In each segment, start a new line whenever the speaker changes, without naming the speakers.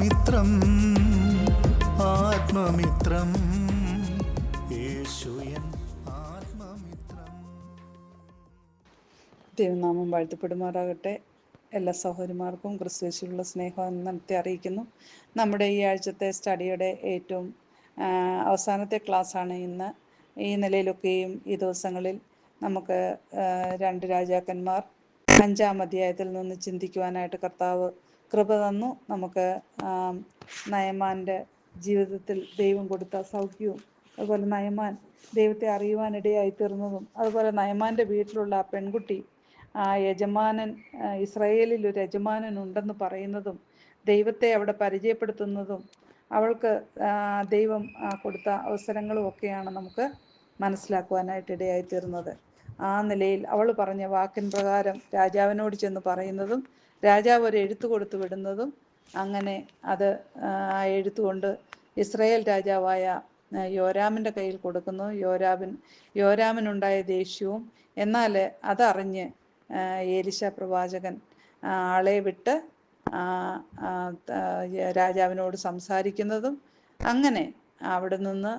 ആത്മമിത്രം ആത്മമിത്രം. ആത്മമിത്രം.
ദൈവനാമം വാഴ്ത്തപ്പെടുമാറാകട്ടെ. എല്ലാ സഹോദരിമാർക്കും ക്രിസ്തുവേശുള്ള സ്നേഹം നടത്തി അറിയിക്കുന്നു. നമ്മുടെ ഈ ആഴ്ചത്തെ സ്റ്റഡിയുടെ ഏറ്റവും അവസാനത്തെ ക്ലാസ്സാണ് ഇന്ന്. ഈ നിലയിലൊക്കെയും ഈ ദിവസങ്ങളിൽ നമുക്ക് രണ്ട് രാജാക്കന്മാർ അഞ്ചാം അധ്യായത്തിൽ നിന്ന് ചിന്തിക്കുവാനായിട്ട് കർത്താവ് കൃപ തന്നു. നമുക്ക് നയമാന്റെ ജീവിതത്തിൽ ദൈവം കൊടുത്ത സൗഖ്യവും അതുപോലെ നയമാൻ ദൈവത്തെ അറിയുവാനിടയായി തീർന്നതും അതുപോലെ നയമാന്റെ വീട്ടിലുള്ള ആ പെൺകുട്ടി ആ യജമാനൻ ഇസ്രായേലിൽ ഒരു യജമാനൻ ഉണ്ടെന്ന് പറയുന്നതും ദൈവത്തെ അവിടെ പരിചയപ്പെടുത്തുന്നതും അവൾക്ക് ദൈവം കൊടുത്ത അവസരങ്ങളും ഒക്കെയാണ് നമുക്ക് മനസ്സിലാക്കുവാനായിട്ട് ഇടയായി തീർന്നത്. ആ നിലയിൽ അവൾ പറഞ്ഞ വാക്കിൻ പ്രകാരം രാജാവിനോട് ചെന്ന് പറയുന്നതും രാജാവ് ഒരു എഴുത്ത് കൊടുത്തു വിടുന്നതും അങ്ങനെ അത് ആ എഴുത്തുകൊണ്ട് ഇസ്രായേൽ രാജാവായ യോരാമിന്റെ കയ്യിൽ കൊടുക്കുന്നു. യോരാമിൻ യോരാമിനുണ്ടായ ദേഷ്യവും എന്നാൽ അതറിഞ്ഞ് ഏലിശ പ്രവാചകൻ ആളെ വിട്ട് രാജാവിനോട് സംസാരിക്കുന്നതും അങ്ങനെ അവിടെ നിന്ന്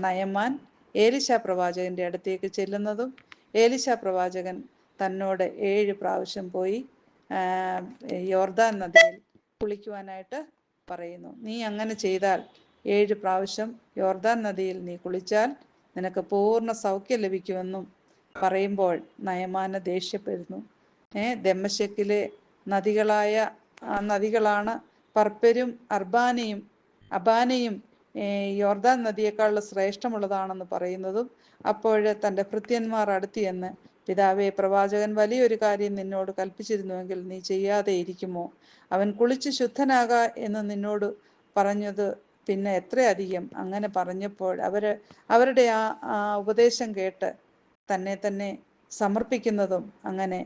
നയമാൻ ഏലിശ പ്രവാചകന്റെ അടുത്തേക്ക് ചെല്ലുന്നതും ഏലിശ പ്രവാചകൻ തന്നോട് ഏഴ് പ്രാവശ്യം പോയി യോർദാൻ നദിയിൽ കുളിക്കുവാനായിട്ട് പറയുന്നു. നീ അങ്ങനെ ചെയ്താൽ ഏഴ് പ്രാവശ്യം യോർദാൻ നദിയിൽ നീ കുളിച്ചാൽ നിനക്ക് പൂർണ സൗഖ്യം ലഭിക്കുമെന്നും പറയുമ്പോൾ നയമാന ദേഷ്യപ്പെടുന്നു. ഏ ദമ്മശക്കിലെ നദികളായ നദികളാണ് പർപ്പരും അർബാനയും അബാനയും യോർദാൻ നദിയേക്കാളുള്ള ശ്രേഷ്ഠമുള്ളതാണെന്ന് പറയുന്നതും അപ്പോൾ തന്റെ ഭൃത്യന്മാർ അടുത്ത് ചെന്ന് പിതാവേ പ്രവാചകൻ വലിയൊരു കാര്യം നിന്നോട് കൽപ്പിച്ചിരുന്നുവെങ്കിൽ നീ ചെയ്യാതെ ഇരിക്കുമോ? അവൻ കുളിച്ച് ശുദ്ധനാക എന്ന് നിന്നോട് പറഞ്ഞത് പിന്നെ എത്രയധികം അങ്ങനെ പറഞ്ഞപ്പോൾ അവർ അവരുടെ ആ ഉപദേശം കേട്ട് തന്നെ തന്നെ സമർപ്പിക്കുന്നതും അങ്ങനെ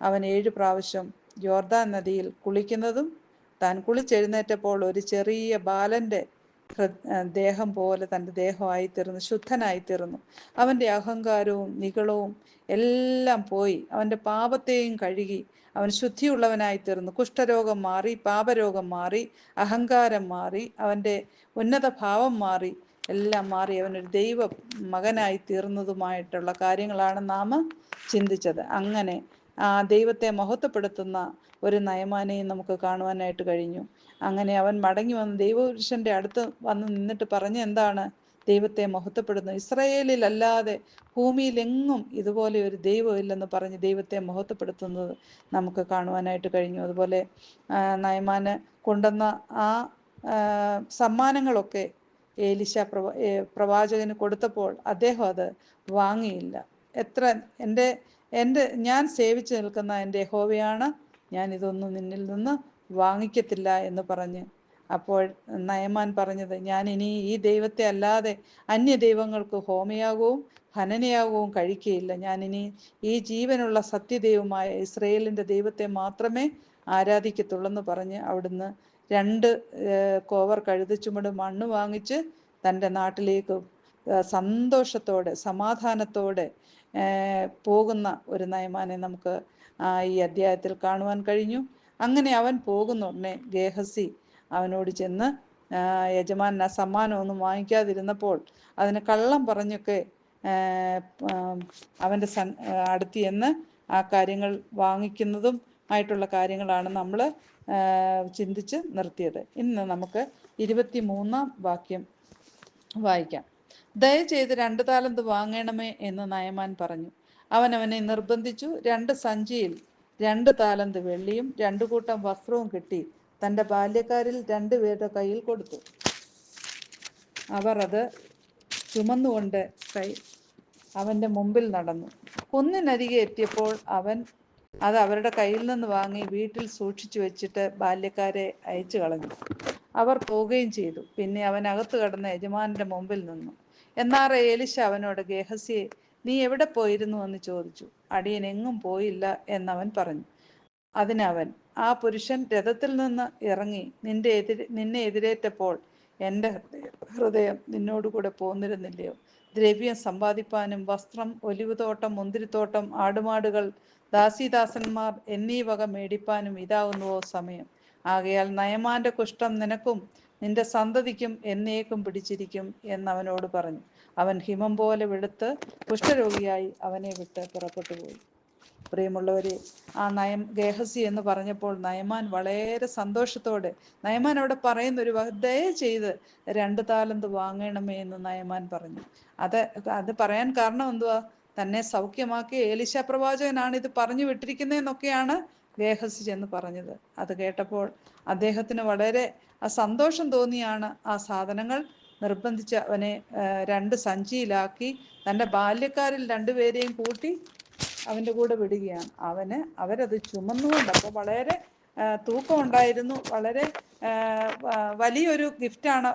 അവൻ ഏഴു പ്രാവശ്യം ജോർദാൻ നദിയിൽ കുളിക്കുന്നതും താൻ കുളിച്ചെഴുന്നേറ്റപ്പോൾ ഒരു ചെറിയ ആ, ദേഹം പോലെ തന്റെ ദേഹമായി തീർന്നു ശുദ്ധനായി തീർന്നു അവന്റെ അഹങ്കാരവും നികളവും എല്ലാം പോയി. അവന്റെ പാപത്തെയും കഴുകി അവൻ ശുദ്ധിയുള്ളവനായി തീർന്നു കുഷ്ഠരോഗം മാറി പാപരോഗം മാറി അഹങ്കാരം മാറി അവന്റെ ഉന്നത ഭാവം മാറി എല്ലാം മാറി. അവനൊരു ദൈവ മകനായി തീർന്നതുമായിട്ടുള്ള കാര്യങ്ങളാണ് നാം ചിന്തിച്ചത്. അങ്ങനെ ദൈവത്തെ മഹത്വപ്പെടുത്തുന്ന ഒരു നയമാനെയും നമുക്ക് കാണുവാനായിട്ട് കഴിഞ്ഞു. അങ്ങനെ അവൻ മടങ്ങി വന്ന് ദൈവപുരുഷന്റെ അടുത്ത് വന്ന് നിന്നിട്ട് പറഞ്ഞ എന്താണ്? ദൈവത്തെ മഹത്വപ്പെടുന്നു ഇസ്രയേലിൽ അല്ലാതെ ഭൂമിയിലെങ്ങും ഇതുപോലെ ഒരു ദൈവം ഇല്ലെന്ന് പറഞ്ഞ് ദൈവത്തെ മഹത്വപ്പെടുത്തുന്നത് നമുക്ക് കാണുവാനായിട്ട് കഴിഞ്ഞു. അതുപോലെ ആ, നയമാന് കൊണ്ടുവന്ന ആ ആ, സമ്മാനങ്ങളൊക്കെ ഏലിശ പ്രവ പ്രവാചകന് കൊടുത്തപ്പോൾ അദ്ദേഹം അത് വാങ്ങിയില്ല. എത്ര എന്റെ എന്റെ ഞാൻ സേവിച്ചു നിൽക്കുന്ന എന്റെ ഹോവയാണ് ഞാൻ ഇതൊന്നും നിന്നിൽ നിന്ന് വാങ്ങിക്കത്തില്ല എന്ന് പറഞ്ഞ് അപ്പോൾ നയമാൻ പറഞ്ഞത് ഞാൻ ഇനി ഈ ദൈവത്തെ അല്ലാതെ അന്യ ദൈവങ്ങൾക്ക് ഹോമയാകവും ഹനനയാകവും കഴിക്കുകയില്ല. ഞാൻ ഇനി ഈ ജീവനുള്ള സത്യദൈവമായ ഇസ്രയേലിന്റെ ദൈവത്തെ മാത്രമേ ആരാധിക്കത്തുള്ളെന്ന് പറഞ്ഞ് അവിടുന്ന് രണ്ട് കോവർ കഴുതി ചുമട് മണ്ണ് വാങ്ങിച്ച് തന്റെ നാട്ടിലേക്ക് സന്തോഷത്തോടെ സമാധാനത്തോടെ പോകുന്ന ഒരു നയമാനെ നമുക്ക് ഈ അധ്യായത്തിൽ കാണുവാൻ കഴിഞ്ഞു. അങ്ങനെ അവൻ പോകുന്ന ഉടനെ ഗേഹസി അവനോട് ചെന്ന് ആ, യജമാനൻ ആ വാങ്ങിക്കാതിരുന്നപ്പോൾ അതിന് കള്ളം പറഞ്ഞൊക്കെ അവന്റെ സൺ അടുത്ത് ചെന്ന് ആ കാര്യങ്ങൾ വാങ്ങിക്കുന്നതും ആയിട്ടുള്ള കാര്യങ്ങളാണ് നമ്മൾ ചിന്തിച്ച് നിർത്തിയത്. ഇന്ന് നമുക്ക് ഇരുപത്തി മൂന്നാം വാക്യം വായിക്കാം. ദയചെയ്ത് രണ്ട് താലന്ത് വാങ്ങണമേ എന്ന് നയമാൻ പറഞ്ഞു. അവൻ അവനെ നിർബന്ധിച്ചു. രണ്ട് സഞ്ചിയിൽ രണ്ട് താലന്ത് വെള്ളിയും രണ്ടു കൂട്ടം വസ്ത്രവും കിട്ടി തന്റെ ബാല്യക്കാരിൽ രണ്ടുപേരുടെ കയ്യിൽ കൊടുത്തു. അവർ അത് ചുമന്നുകൊണ്ട് കൈ അവന്റെ മുമ്പിൽ നടന്നു. കുന്നിനരികെ എത്തിയപ്പോൾ അവൻ അത് അവരുടെ കയ്യിൽ നിന്ന് വാങ്ങി വീട്ടിൽ സൂക്ഷിച്ചു വെച്ചിട്ട് ബാല്യക്കാരെ അയച്ചു കളഞ്ഞു. അവർ പോവുകയും ചെയ്തു. പിന്നെ അവൻ അകത്തു കടന്ന യജമാനന്റെ മുമ്പിൽ നിന്നു. എന്നാറ ഏലിശ അവനോട് ഗേഹസിയെ നീ എവിടെ പോയിരുന്നു? എന്ന് ചോദിച്ചു. അടിയൻ എങ്ങും പോയില്ല എന്നവൻ പറഞ്ഞു. അതിനവൻ ആ പുരുഷൻ രഥത്തിൽ നിന്ന് ഇറങ്ങി നിന്റെ എതിരെ നിന്നെ എതിരേറ്റപ്പോൾ എന്റെ ഹൃദയം നിന്നോടുകൂടെ പോന്നിരുന്നില്ലയോ? ദ്രവ്യം സമ്പാദിപ്പാനും വസ്ത്രം ഒലിവുതോട്ടം മുന്തിരിത്തോട്ടം ആടുമാടുകൾ ദാസിദാസന്മാർ എന്നീ വക മേടിപ്പാനും ഇതാവുന്നുവോ സമയം? ആകയാൽ നയമാന്റെ കുഷ്ഠം നിനക്കും നിന്റെ സന്തതിക്കും എന്നേക്കും പിടിച്ചിരിക്കും എന്നവനോട് പറഞ്ഞു. അവൻ ഹിമം പോലെ വെളുത്ത് കുഷ്ഠരോഗിയായി അവനെ വിട്ട് പുറപ്പെട്ടു പോയി. പ്രിയമുള്ളവരെ ആ നയം ഗേഹസി എന്ന് പറഞ്ഞപ്പോൾ നയമാൻ വളരെ സന്തോഷത്തോടെ നയമാൻ അവിടെ പറയുന്ന ഒരു ദയ ചെയ്ത് രണ്ട് താലന്ത് വാങ്ങണമേ എന്ന് നയമാൻ പറഞ്ഞു. അത് അത് പറയാൻ കാരണം എന്തുവാ? തന്നെ സൗഖ്യമാക്കിയ ഏലിശ പ്രവാചകനാണ് ഇത് പറഞ്ഞു വിട്ടിരിക്കുന്നതെന്നൊക്കെയാണ് ഗേഹസി ചെന്ന് പറഞ്ഞത്. അത് കേട്ടപ്പോൾ അദ്ദേഹത്തിന് വളരെ സന്തോഷം തോന്നിയാണ് ആ സാധനങ്ങൾ നിർബന്ധിച്ച് അവനെ രണ്ട് സഞ്ചിയിലാക്കി തന്റെ ബാല്യക്കാരിൽ രണ്ടുപേരെയും കൂട്ടി അവന്റെ കൂടെ വിടുകയാണ്. അവന് അവരത് ചുമന്നുകൊണ്ട് അപ്പോൾ വളരെ തൂക്കം തൂക്കമുണ്ടായിരുന്നു. വളരെ വലിയൊരു ഗിഫ്റ്റാണ്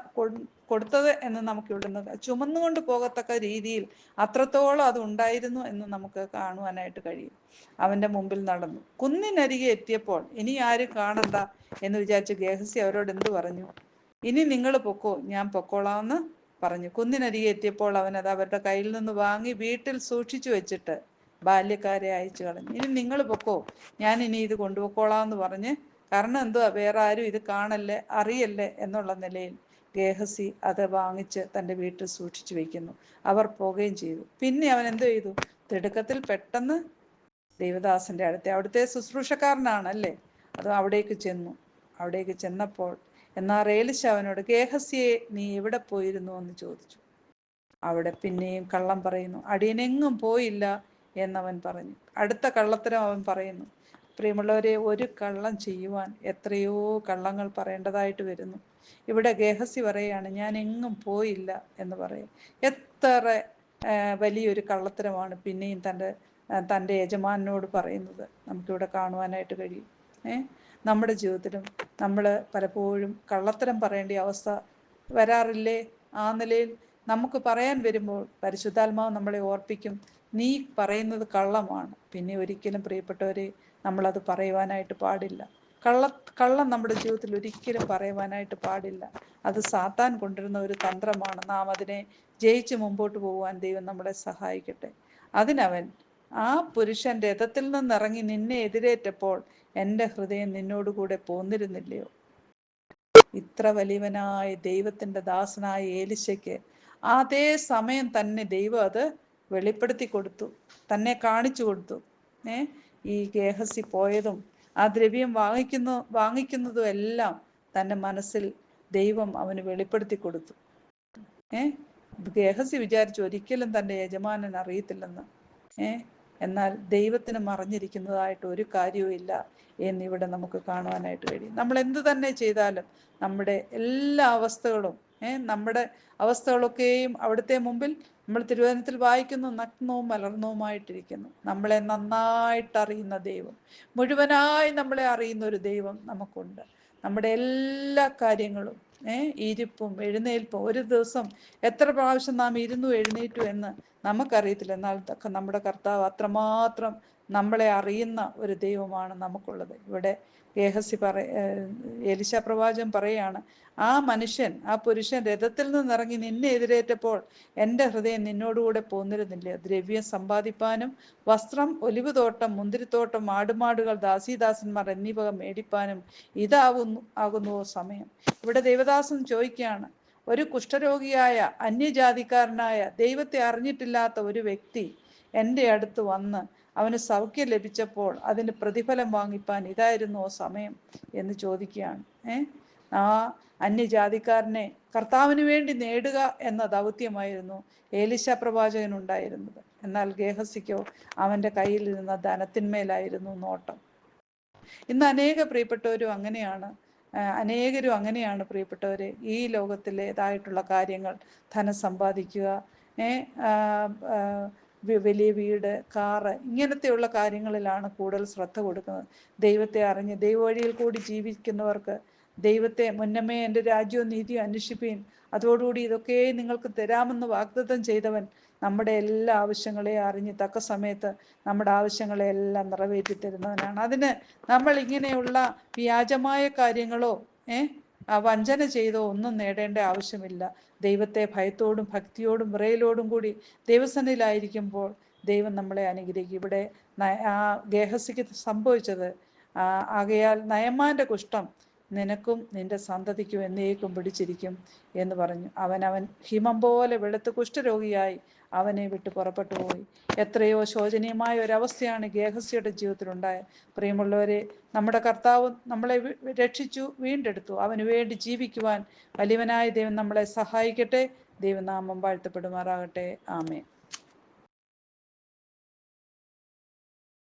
കൊടുത്തത് എന്ന് നമുക്ക് ഇവിടുന്ന് ചുമന്നുകൊണ്ട് പോകത്തക്ക രീതിയിൽ അത്രത്തോളം അത് ഉണ്ടായിരുന്നു എന്ന് നമുക്ക് കാണുവാനായിട്ട് കഴിയും. അവന്റെ മുമ്പിൽ നടന്നു. കുന്നിനരികെ എത്തിയപ്പോൾ ഇനി ആരും കാണണ്ട? എന്ന് വിചാരിച്ച് ഗേഹസി അവരോട് എന്തു പറഞ്ഞു? ഇനി നിങ്ങൾ പൊക്കോ ഞാൻ പൊക്കോളാമെന്ന് പറഞ്ഞു. കുന്നിനരികെ എത്തിയപ്പോൾ അവൻ അത് അവരുടെ കയ്യിൽ നിന്ന് വാങ്ങി വീട്ടിൽ സൂക്ഷിച്ചു വെച്ചിട്ട് ബാല്യക്കാരെ അയച്ചു കളഞ്ഞു. ഇനി നിങ്ങൾ പൊക്കോ ഞാൻ ഇനി ഇത് കൊണ്ടുപോയിക്കോളാമെന്ന് പറഞ്ഞ് കാരണം എന്തുവാ വേറെ ആരും ഇത് കാണല്ലേ അറിയല്ലേ എന്നുള്ള നിലയിൽ ഗേഹസി അത് വാങ്ങിച്ച് തന്റെ വീട്ടിൽ സൂക്ഷിച്ചു വയ്ക്കുന്നു അവർ പോവുകയും ചെയ്തു. പിന്നെ അവൻ എന്ത് ചെയ്തു? തിടുക്കത്തിൽ പെട്ടെന്ന് ദേവദാസന്റെ അടുത്ത് അവിടുത്തെ ശുശ്രൂഷക്കാരനാണ് അല്ലേ അത് അവിടേക്ക് ചെന്നു. അവിടേക്ക് ചെന്നപ്പോൾ എന്നാൽ റേലിശ അവനോട് ഗേഹസിയെ നീ എവിടെ പോയിരുന്നു എന്ന് ചോദിച്ചു. അവിടെ പിന്നെയും കള്ളം പറയുന്നു. അടിയനെങ്ങും പോയില്ല എന്നവൻ പറഞ്ഞു. അടുത്ത കള്ളത്തരം അവൻ പറയുന്നു. പ്രിയമുള്ളവരെ ഒരു കള്ളം ചെയ്യുവാൻ എത്രയോ കള്ളങ്ങൾ പറയേണ്ടതായിട്ട് വരുന്നു. ഇവിടെ ഗേഹസി പറയാണ് ഞാൻ എങ്ങും പോയില്ല എന്ന് പറയും. എത്ര വലിയൊരു കള്ളത്തരമാണ് പിന്നെയും തന്റെ തന്റെ യജമാനോട് പറയുന്നത് നമുക്കിവിടെ കാണുവാനായിട്ട് കഴിയും. ഏഹ് നമ്മുടെ ജീവിതത്തിലും നമ്മൾ പലപ്പോഴും കള്ളത്തരം പറയേണ്ട അവസ്ഥ വരാറില്ലേ? ആ നിലയിൽ നമുക്ക് പറയാൻ വരുമ്പോൾ പരിശുദ്ധാത്മാവ് നമ്മളെ ഓർപ്പിക്കും. നീ പറയുന്നത് കള്ളമാണ്. പിന്നെ ഒരിക്കലും പ്രിയപ്പെട്ടവരെ നമ്മളത് പറയുവാനായിട്ട് പാടില്ല. കള്ള കള്ളം നമ്മുടെ ജീവിതത്തിൽ ഒരിക്കലും പറയുവാനായിട്ട് പാടില്ല. അത് സാത്താൻ കൊണ്ടിരുന്ന ഒരു തന്ത്രമാണ്. നാം അതിനെ ജയിച്ച് മുമ്പോട്ട് പോകുവാൻ ദൈവം നമ്മളെ സഹായിക്കട്ടെ. അതിനവൻ ആ പുരുഷൻ രഥത്തിൽ നിന്നിറങ്ങി നിന്നെ എതിരേറ്റപ്പോൾ എന്റെ ഹൃദയം നിന്നോടുകൂടെ പോന്നിരുന്നില്ലയോ? ഇത്ര വലിയവനായ ദൈവത്തിന്റെ ദാസനായ ഏലിശയ്ക്ക് അതേ സമയം തന്നെ ദൈവം അത് വെളിപ്പെടുത്തി കൊടുത്തു. തന്നെ കാണിച്ചു കൊടുത്തു. ഏ ഈ ഗേഹസി പോയതും ആ ദ്രവ്യം വാങ്ങിക്കുന്നു വാങ്ങിക്കുന്നതും എല്ലാം തന്റെ മനസ്സിൽ ദൈവം അവന് വെളിപ്പെടുത്തി കൊടുത്തു. ഏ ഗേഹസി വിചാരിച്ചു ഒരിക്കലും തന്റെ യജമാനൻ അറിയത്തില്ലെന്ന്. ഏ എന്നാൽ ദൈവത്തിന് മറിഞ്ഞിരിക്കുന്നതായിട്ട് ഒരു കാര്യവും ഇല്ല എന്നിവിടെ നമുക്ക് കാണുവാനായിട്ട് കഴിയും. നമ്മൾ എന്ത് തന്നെ ചെയ്താലും നമ്മുടെ എല്ലാ അവസ്ഥകളും നമ്മുടെ അവസ്ഥകളൊക്കെയും അവിടുത്തെ മുമ്പിൽ നമ്മൾ തിരുവചനത്തിൽ വായിക്കുന്നു നഗ്നവും മലർന്നവുമായിട്ടിരിക്കുന്നു. നമ്മളെ നന്നായിട്ട് അറിയുന്ന ദൈവം മുഴുവനായി നമ്മളെ അറിയുന്ന ഒരു ദൈവം നമുക്കുണ്ട്. നമ്മുടെ എല്ലാ കാര്യങ്ങളും ഏർ ഇരിപ്പും എഴുന്നേൽപ്പും ഒരു ദിവസം എത്ര പ്രാവശ്യം നാം ഇരുന്നു എഴുന്നേറ്റു എന്ന് നമുക്കറിയത്തില്ല. എന്നാൽ നമ്മുടെ കർത്താവ് അത്രമാത്രം നമ്മളെ അറിയുന്ന ഒരു ദൈവമാണ് നമുക്കുള്ളത്. ഇവിടെ ഗേഹസി പറ എലിശ പ്രവാചകൻ പറയാണ് ആ മനുഷ്യൻ ആ പുരുഷൻ രഥത്തിൽ നിന്നിറങ്ങി നിന്നെ എതിരേറ്റപ്പോൾ എന്റെ ഹൃദയം നിന്നോടുകൂടെ പോന്നിരുന്നില്ല? ദ്രവ്യം സമ്പാദിപ്പാനും വസ്ത്രം ഒലിവ് തോട്ടം മുന്തിരിത്തോട്ടം ആടുമാടുകൾ ദാസീദാസന്മാർ എന്നിവ മേടിപ്പാനും ഇതാവുന്നു ആകുന്നുവോ സമയം. ഇവിടെ ദേവദാസൻ ചോദിക്കുകയാണ് ഒരു കുഷ്ഠരോഗിയായ അന്യജാതിക്കാരനായ ദൈവത്തെ അറിഞ്ഞിട്ടില്ലാത്ത ഒരു വ്യക്തി എന്റെ അടുത്ത് വന്ന് അവന് സൗഖ്യം ലഭിച്ചപ്പോൾ അതിന് പ്രതിഫലം വാങ്ങിപ്പാൻ ഇതായിരുന്നോ സമയം എന്ന് ചോദിക്കുകയാണ്. ഏ? ആ അന്യജാതിക്കാരനെ കർത്താവിന് വേണ്ടി നേടുക എന്ന ദൗത്യമായിരുന്നു ഏലിശ പ്രവാചകനുണ്ടായിരുന്നത്. എന്നാൽ ഗേഹസിക്കോ അവന്റെ കയ്യിലിരുന്ന ധനത്തിന്മേലായിരുന്നു നോട്ടം. ഇന്ന് അനേക പ്രിയപ്പെട്ടവരും അങ്ങനെയാണ്. അനേകരും അങ്ങനെയാണ് പ്രിയപ്പെട്ടവരെ. ഈ ലോകത്തിലേതായിട്ടുള്ള കാര്യങ്ങൾ ധനം സമ്പാദിക്കുക വലിയ വീട് കാറ് ഇങ്ങനത്തെയുള്ള കാര്യങ്ങളിലാണ് കൂടുതൽ ശ്രദ്ധ കൊടുക്കുന്നത്. ദൈവത്തെ അറിഞ്ഞ് ദൈവവഴിയിൽ കൂടി ജീവിക്കുന്നവർക്ക് ദൈവത്തെ മുന്നമേ എന്റെ രാജ്യവും നീതിയും അന്വേഷിപ്പീൻ. അതോടുകൂടി ഇതൊക്കെ നിങ്ങൾക്ക് തരാമെന്ന് വാഗ്ദത്തം ചെയ്തവൻ നമ്മുടെ എല്ലാ ആവശ്യങ്ങളെയും അറിഞ്ഞ് തക്ക സമയത്ത് നമ്മുടെ ആവശ്യങ്ങളെ എല്ലാം നിറവേറ്റി തരുന്നവനാണ് അതിന് നമ്മൾ ഇങ്ങനെയുള്ള വ്യാജമായ കാര്യങ്ങളോ ഏ ആ വഞ്ചന ചെയ്തോ ഒന്നും നേടേണ്ട ആവശ്യമില്ല. ദൈവത്തെ ഭയത്തോടും ഭക്തിയോടും വിറയലോടും കൂടി ദൈവസന്നിധിയിലായിരിക്കുമ്പോൾ ദൈവം നമ്മളെ അനുഗ്രഹിക്കും. ഇവിടെ ആ ഗേഹസിക്ക് സംഭവിച്ചത് ആകയാൽ നയമാന്റെ കുഷ്ഠം നിനക്കും നിന്റെ സന്തതിക്കും എന്നേക്കും പിടിച്ചിരിക്കും എന്ന് പറഞ്ഞു. അവൻ അവൻ ഹിമം പോലെ വെളുത്ത് കുഷ്ഠരോഗിയായി അവനെ വിട്ട് പുറപ്പെട്ടു പോയി. എത്രയോ ശോചനീയമായ ഒരവസ്ഥയാണ് ഗേഹസ്യയുടെ ജീവിതത്തിലുണ്ടായ പ്രിയമുള്ളവരെ നമ്മുടെ കർത്താവ് നമ്മളെ രക്ഷിച്ചു വീണ്ടെടുത്തു. അവന് വേണ്ടി ജീവിക്കുവാൻ വലിയവനായ ദൈവം നമ്മളെ സഹായിക്കട്ടെ. ദൈവനാമം വാഴ്ത്തപ്പെടുമാറാകട്ടെ. ആമേൻ.